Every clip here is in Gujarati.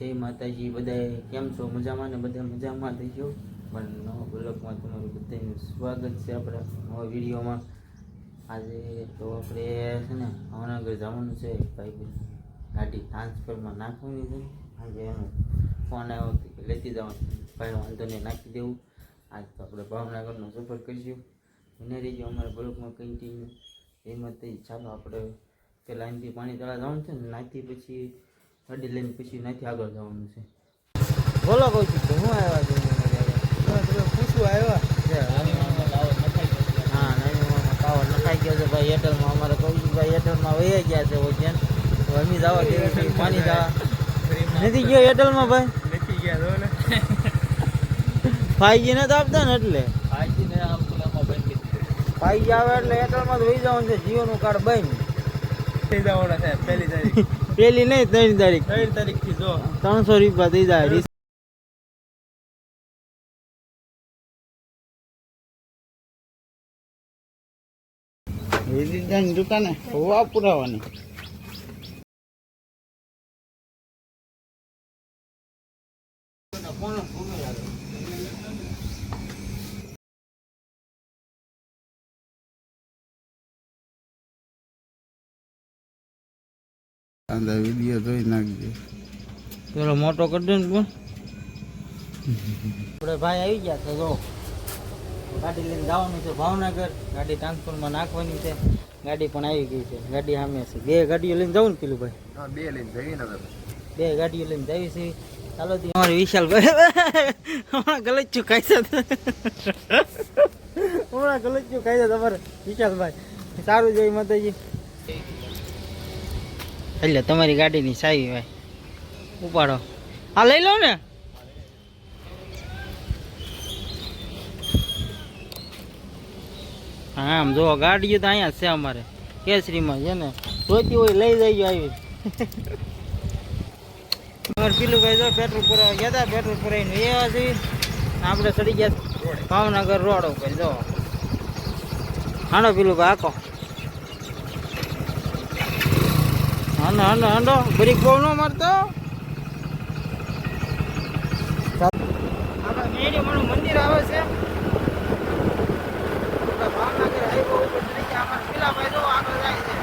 જય માતાજી, બધાએ કેમ છો? મજામાં ને બધા મજામાં થઈ ગયો? પણ નવા બ્લોગમાં તમારું બધાનું સ્વાગત છે આપણા નવા વિડીયોમાં. આજે તો આપણે છે ને ભાવનગર જવાનું છે. ભાઈ ગાડી ટ્રાન્સફરમાં નાખવાની છે. આજે એનો ફોન આવ્યો લેતી જવાનું ભાઈ, વાંધો નહીં, નાખી દેવું. આજ તો આપણે ભાવનગરનો સફર કરીશું. એને ગયો અમારા બ્લોકમાં કન્ટિન્યુ એમાં તે ચાલો આપણે પેલા અહીંથી પાણી તળા જવાનું છે ને, નાખી પછી ગાડી લઈને પછી નથી આગળ જવાનું છે. બોલો કહું છું કે હું આવ્યા છું પૂછવું આવ્યા? હા નાની પાવર નખાઈ ગયો છે ભાઈ એરટેલમાં અમારે કૌશિકભાઈ એરટેલમાં વહી ગયા છે ઓજન તો અમે જવા દેવું પાણી જવા. નથી ગયો એરટેલમાં ભાઈ? નથી ગયા તો ને? ફાઈવજી નથી આપતા ને એટલે? આજી ને ફાઈવજી આવે એટલે એરટેલમાં તો વહી જવાનું છે જીઓનું કાર્ડ બંધ થઈ જવાના છે પહેલી તારીખ. પેલી નહીં ત્રણ તારીખ. ત્રણ તારીખથી જો. ત્રણસો રૂપિયા થઈ જાય. દુકાને હવા પુરાવાની. આંધા વીડિયો જોઈ નાખજો પેલો મોટો કરજો ને પણ આપણે ભાઈ આવી ગયા તો જો ગાડી લઈને જવાનું છે ભાવનગર ગાડી ટ્રાન્સફરમાં નાખવાની છે ગાડી પણ આવી ગઈ છે ગાડી સામે છે બે ગાડીઓ લઈને જવું ને પેલું ભાઈ બે લઈને જઈએ ને બે ગાડીઓ લઈને જવી છે ચાલો અમારે વિશાલભાઈ હમણાં ગલચ્યું ખાઈ છે હમણાં ગલચ્યું ખાઈ છે તમારે વિશાલભાઈ સારું જોઈ માતાજી એટલે તમારી ગાડીની સાવી ભાઈ ઉપાડો. હા, લઈ લો ને. હા, આમ જો, ગાડીઓ તો અહીંયા છે અમારે. કેસરીમાં છે ને. જોઈતી હોય લઈ જઈજો આવી. અમારે પેલું ભાઈ જો પેટ્રોલ પુરાવા ગયા હતા પેટ્રોલ પુરાવીને એવા છે. આપણે ચડી ગયા ભાવનગર રોડ ઉપર, જો. હાંડો પેલું ભાઈ આખો હાંડો હાંડો હાંડો બ્રેક બહુ ન મારતો. મંદિર આવે છે ઉપર ચડી ગયા અમારે પેલા ભાઈ જો આગળ જાય છે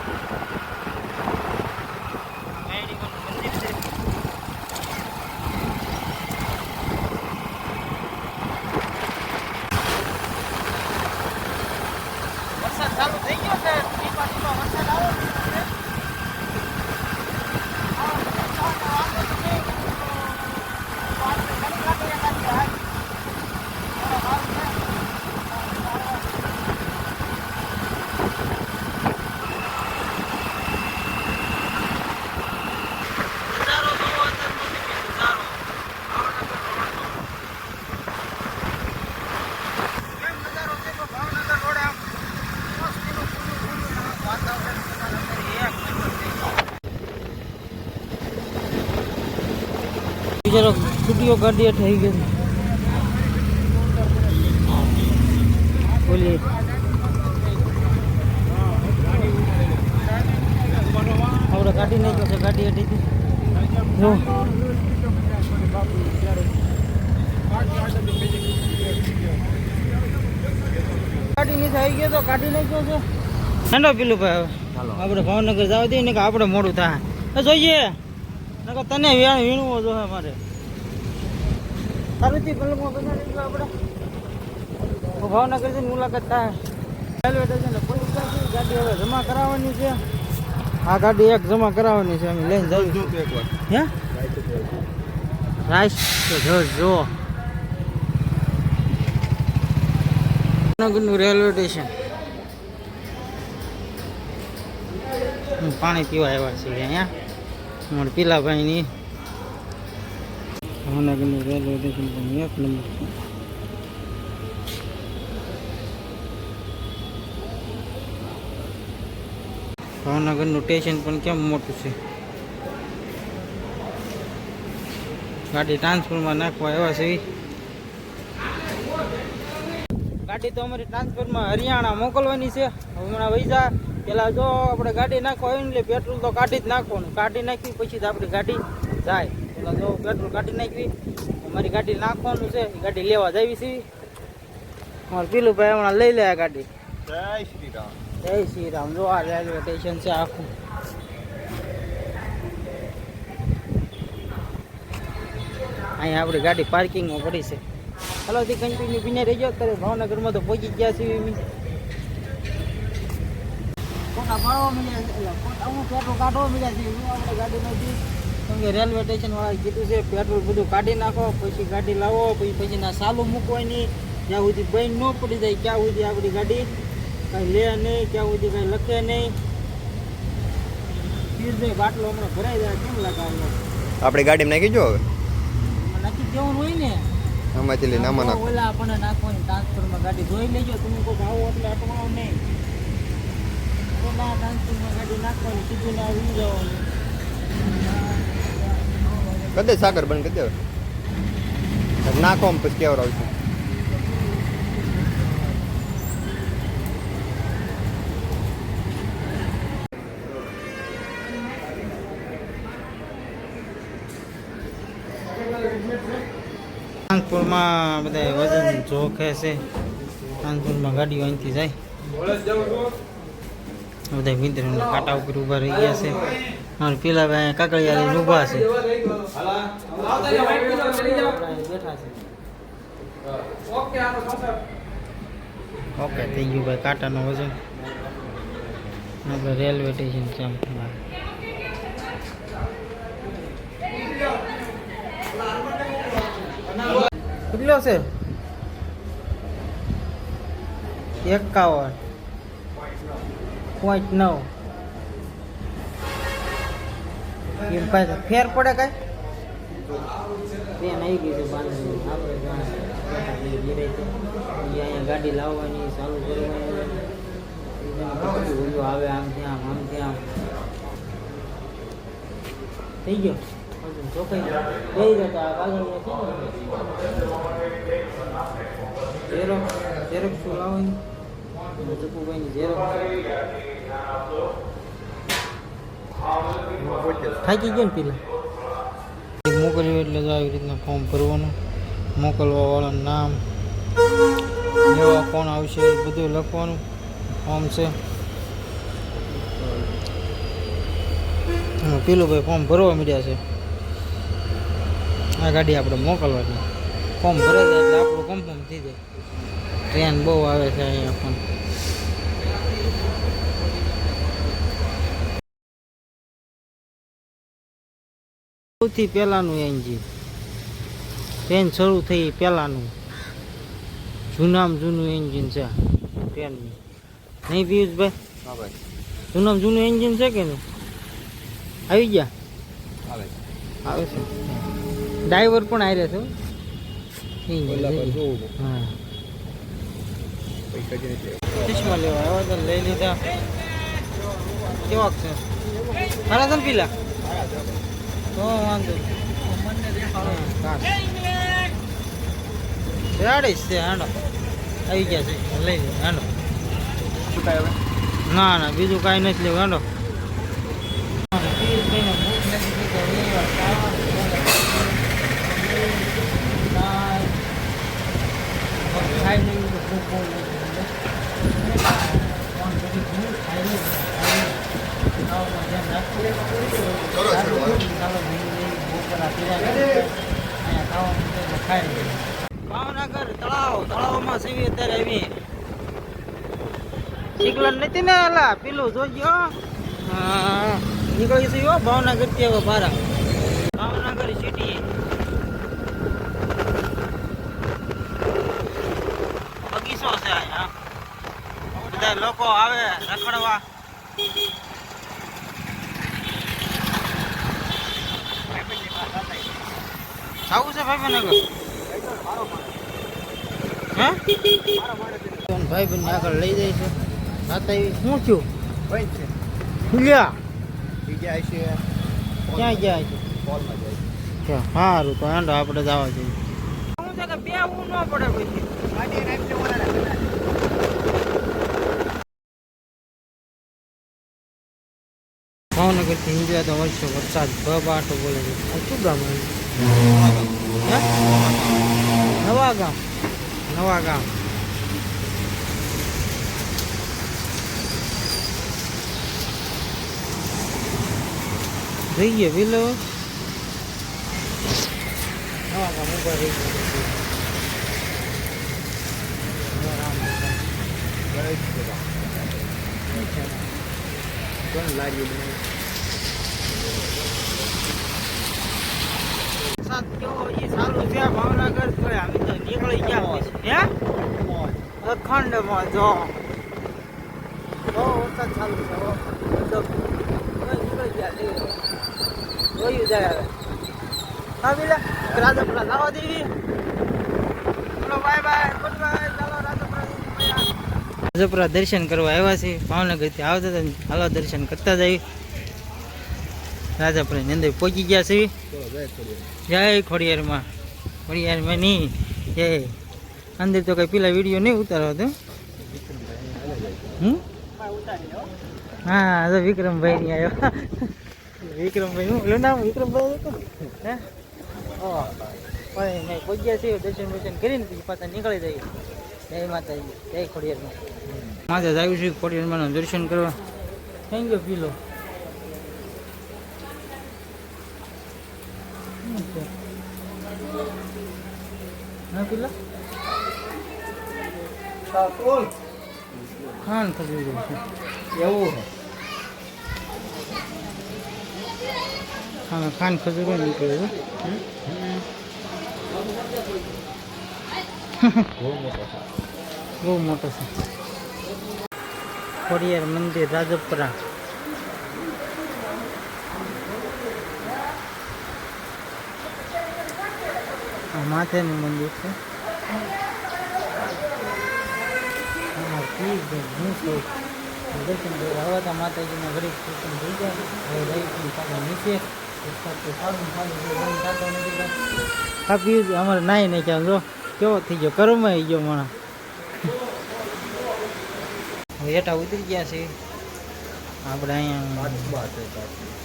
મેરી માનું મંદિર છે વરસાદ ચાલુ થઈ ગયો છે ટીપા ટીપા વરસાદ આવે છે જરા છૂટીઓ ગાડી થઈ ગઈ બોલી આપણે કાઢી નાખ્યો છે ગાડી હટી જો. ગાડી નીચે આવી ગયો તો કાઢી નાખ્યો છે ઠંડો પેલું ભાઈ હવે આપણે ભાવનગર જવા દઈએ ને કે આપણે મોડું થાય. તો જોઈએ. નકર તને વેણ વીણવો જો મારે. સારું કલમમાં બનાવી આપણે તો ભાવનગર જઈને મુલાકાત થાય. રેલવે સ્ટેશન પોલીસ ગાડી હવે જમા કરાવવાની છે. આ ગાડી એક જમા કરાવવાની છે અમે લઈને જવું હે? રાઈસ તો જો જો. ભાવનગરનું રેલવે સ્ટેશન પાણી પીવા આવ્યા છીએ અહીંયા. અમારે પેલા ભાઈની ભાવનગરનું રેલવે પણ એક નંબર ભાવનગરનું સ્ટેશન પણ કેમ મોટું છે? ગાડી ટ્રાન્સફરમાં નાખવા એવા છે. ગાડી તો અમારી ટ્રાન્સફરમાં હરિયાણા મોકલવાની છે. હમણાં વૈસા પેલા જો આપણે ગાડી નાખવા હોય ને એટલે પેટ્રોલ તો કાઢી જ નાખવાનું. કાઢી નાખી પછી જ આપણી ગાડી જાય. પેલા જો પેટ્રોલ કાઢી નાખવી અમારી ગાડી નાખવાનું છે ગાડી લેવા જવી છે અમારે પેલું ભાઈ હમણાં લઈ લે ગાડી. જય શ્રી રામ. જય શ્રી રામ. જો આ રેલવે સ્ટેશન છે આખું. અહીંયા આપણી ગાડી પાર્કિંગમાં પડી છે. હલો તે કન્ટિન્યુ બીને રહી જાઓ અત્યારે ભાવનગરમાં તો પહોંચી ગયા છીએ ખોટા ભાડવા મળ્યા છે. અમુક પેટ્રોલ કાઢવા મળ્યા છે. હું આપણે ગાડી કેમ કે રેલવે સ્ટેશન વાળા કીધું છે પેટ્રોલ બધું કાઢી નાખો પછી ગાડી લાવો પછી પછી ના સાલું મૂકવાની જ્યાં સુધી બહેન ન પડી જાય ક્યાં સુધી આપણી ગાડી કાંઈ લે નહીં ક્યાં સુધી કાંઈ લખે નહીં. પીરભાઈ બાટલો હમણાં ભરાઈ જાય કેમ લગાવ્યો આપણે ગાડીમાં નાખી જો હવે. નક્કી દેવાનું હોય ને. આમાંથી લઈને આમાં નાખો ઓલા આપણને નાખવાની ટ્રાન્સફરમાં ગાડી જોઈ લેજો. તમે કોઈ ભાવ એટલે અટવાઓ નહીં. સાગર જવાનું કદે સાકર બંધ કરી નાખો આમ પછી કેવર આવશે. કાનપુરમાં બધા વજન જોખે છે. કાનપુરમાં ગાડીઓ અહીંથી જાય. બધા મિત્રોના કાંટા ઉપર ઊભા રહી ગયા છે. મારે પેલા ભાઈ કાકડિયા લઈને ઊભા છે. ઓકે, થઈ ગયું ભાઈ, કાંટાનો વજન. આપણે રેલવે સ્ટેશન છે આમ કેટલો છે? એકાવન. પોઈન્ટ નવ ફેર પડે કાંઈ? ટ્રેન આવી ગઈ છે આપણે અહીંયા ગાડી લાવવાની, ચાલુ કરવાની. આવે, આમ ત્યાં આમ ત્યાં. થઈ ગયો? ચોખાઈ ગઈ. ઝેરો થાકી ગયો ને પેલા? મોકલ્યું એટલે તો આવી રીતના ફોર્મ ભરવાનું. મોકલવા વાળાનું નામ, એવા કોણ આવશે એ બધું લખવાનું. ફોર્મ છે. પેલું ભાઈ ફોર્મ ભરવા મળ્યા છે. આ ગાડી આપણે મોકલવાની. ફોર્મ ભરે જાય એટલે આપણું કન્ફર્મ થઈ જાય. ટ્રેન બહુ આવે છે અહીંયા પણ. સૌથી પહેલાંનું એન્જિન ટ્રેન શરૂ થઈ પહેલાંનું. જૂનામાં જૂનું એન્જિન છે ટ્રેનનું નહીં પિયુષભાઈ? જૂનામાં જૂનું એન્જિન છે કે નહીં? આવી ગયા? આવે આવે છે. ડ્રાઈવર પણ આવી પર છે. હા. પૈસા જે છે. ચશ્મા લેવા આવ્યા હતા લઈ લીધા. કેવાક છે? સારા છે ને પીલા? તો વાંધો કાંસ. છે હાંડો. આવી ગયા છે લઈ લે હાંડો. ના ના બીજું કાંઈ નથી લેવું હાંડો પિયુષભાઈને ભૂખ લાગી ગઈ તો લેવા ખાવાનું. ખાઈ લઈએ તો ભૂખ બહુ લાગી ગઈ. ફોન કરી ભૂખ ખાઈ લઈએ. ખાવાનું ધ્યાન રાખવું. ચાલો જમી લઈએ. બપોરના પીઝા કરીએ. અહીંયા ખાવાનું છે એટલે ખાઈ લઈએ. ભાવનગર તળાવ તળાવમાં સેવી અત્યારે આવી શીકલન નથી ને પેલું જોજો નીકળી ભાવનગરથી હવે બારા ભાવનગર સિટી બગીચો છે અહીંયા. બધા લોકો આવે રખડવા. જાવું છે ભાઈબંધ હે? ભાઈ બંને આગળ લઈ જાય છે. રાતે શું થયું ભાઈ છે લ્યા છે. ક્યાં જાય છે? સારું તો હેંડો આપણે જવા જઈએ. હું છે કે બેવું ન પડે પછી. ભાવનગરથી હિંજવા તો વર્ષો વરસાદ ભબાટો બોલે છે. શું ગામ. હે? નવા ગામ. નવા ગામ રહી ગયો પેલો નવા ગામ ઉપર રહી ગયો રામ કોણ લારીઓ બનાવી વરસાદ કેવો ઈ ચાલુ છે ભાવનગર નીકળી ગયા પછી હે. અખંડમાં જો વરસાદ ચાલુ છે હો. તો કોઈ નીકળી ગયા લે જોયું હવે. હા બીલા રાજાપુરા લાવવા દેવી ચલો બાય બાય. Good bye. ચાલો રાજાપુરા રાજાપુરા દર્શન કરવા આવ્યા છે ભાવનગરથી આવતા હતા હાલો દર્શન કરતા જાય રાજાપુરા ની અંદર પહોંચી ગયા છે જય ખોડિયારમાં. ખોડિયારમાં નહીં. જય અંદર તો કઈ પેલા વીડિયો નહીં ઉતારો હતો હા તો વિક્રમભાઈ ની આવ્યો. વિક્રમભાઈ હું એનું નામ વિક્રમભાઈ હતું? હે? ઓહ પણ નહીં પગ્યા છે દર્શન દર્શન કરીને પછી પાછા નીકળી જઈએ જય માતાજી જય ખોડિયારમાં. માથે જ આવ્યું છે ખોડિયારમાં દર્શન કરવા. થેન્ક યુ પીલો. હા પેલા? ખાન ખજૂર એવું હા ખાન ખજૂર નીકળ્યું બહુ મોટો છે. ખોડિયાર મંદિર, રાજપરા. માથેનું મંદિર છે. દર્શન હતા માતાજીના ઘડીક દર્શન થઈ ગયા હવે જઈશું પાછા નીચે. વરસાદ તો સારું સારું છે બંધ થતો નથી કાંઈ. આ પીવું છે અમારે નાઈ નાખ્યા જો. કેવો થઈ ગયો? કરમાઈ આવી ગયો માણા હવે હેઠા ઉતરી ગયા છે. આપણે અહીંયા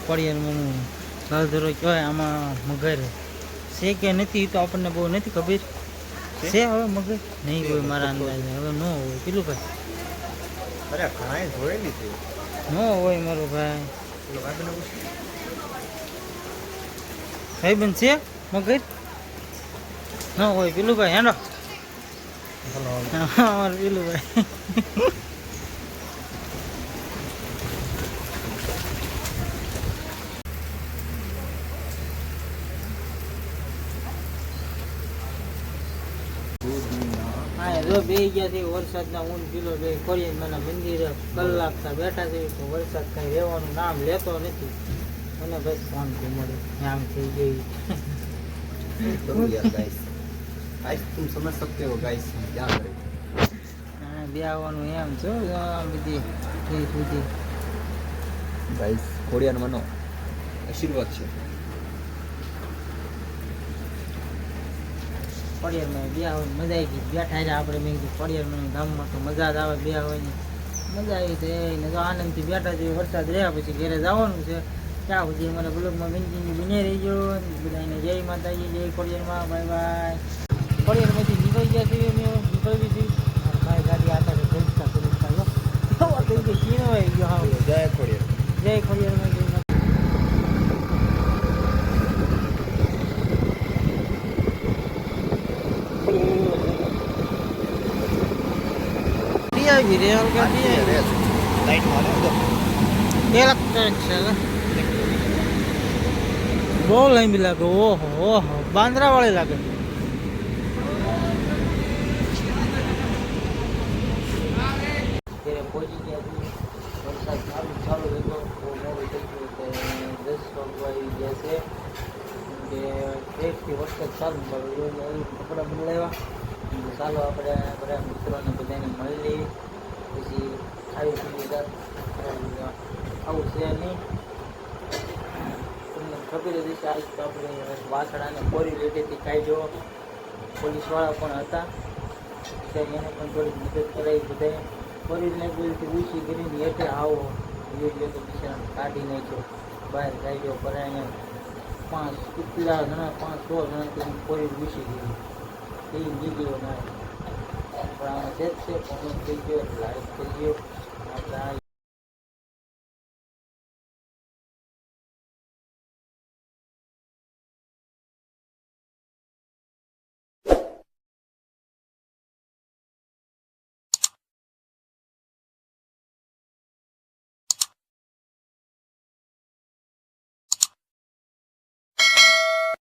પડિયારમાંનું ગાલધરો કહેવાય આમાં મગર છે. કે નથી તો આપણને બહુ નથી ખબર. છે? હવે મગર? નહીં હોય મારા અંદાજે. હવે ન હોય. પેલું ભાઈ? અરે ઘણા જોયેલી છે ન હોય મારો ભાઈ. ભાઈ બન છે? મગર ન હોય પેલું ભાઈ હેડો અમારું પેલું ભાઈ હા, જો બે ગયા છે, વરસાદના ઊંડ કિલો બે કોરિયનમાં મંદિરે કલાક બેઠા છે, તો વરસાદ કઈ રહેવાનું નામ લેતો નથી. અને બસ શાંતિ મળે આમ થઈ ગઈ करो यार गाइस गाइस तुम समझ सकते हो गाइस क्या करें હા બે આવવાનું એમ છો આ બધી થઈ સુધી ગાઈસ ખોડિયાર મનો આશીર્વાદ છે પડિયારમાં બે આવે મજા આવી ગઈ બેઠા રહ્યા આપણે મેં કીધું પડિયારમાં ગામમાં તો મજા જ આવે બે આવવાની મજા આવી તો એને તો આનંદથી બેઠા છે વરસાદ રહ્યા પછી ઘરે જવાનું છે ત્યાં સુધી અમારા બ્લોગમાં વિનંતી બને રહીજો. બધાને જય માતાજી જય ખોડિયારમાં બાય બાય. ખોડિયારમાંથી નીકળી ગયા છીએ અમે નીકળવી છીએ. મારી ગાડી આતા છે જલસા જલસા જો. કેવો થઈ ગયો ચીનો આવી ગયો હા. જય ખોડિયાર. જય ખોડિયારમાં જય આવી આવી લાઈટ મારે ઇલેક્ટ્રિક છે ને? બહુ લાંબી લાગે, ઓહો ઓહો બાંદ્રા વાળી લાગે વરસાદ ચાલુ કપડાં બદલાવ્યા ચાલો આપણે બધા મિત્રોને બધાને મળી લઈએ. પછી ખાઈ પી લીધા આવું છે નહીં. જ હશે આજ આપણે વાસણાને હતી કાંઈ જો પોલીસવાળા પણ હતા. તો એને પણ થોડી મદદ કરાવી બધાએ. કોરીને બોલથી ઊંચી કરીને હેઠે આવો. વીડિયો તો બિચારા કાઢી નાખ્યો. બહાર ગાડીઓ ભરાઈને પાંચ કેટલા ઘણા પાંચ, સો ઘણા તો કોરી ઊંચી ગયું એ નીકળ્યો ના પણ આમાં છે જ છે, પણ થઈ ગયો લાઈફ થઈ ગયો.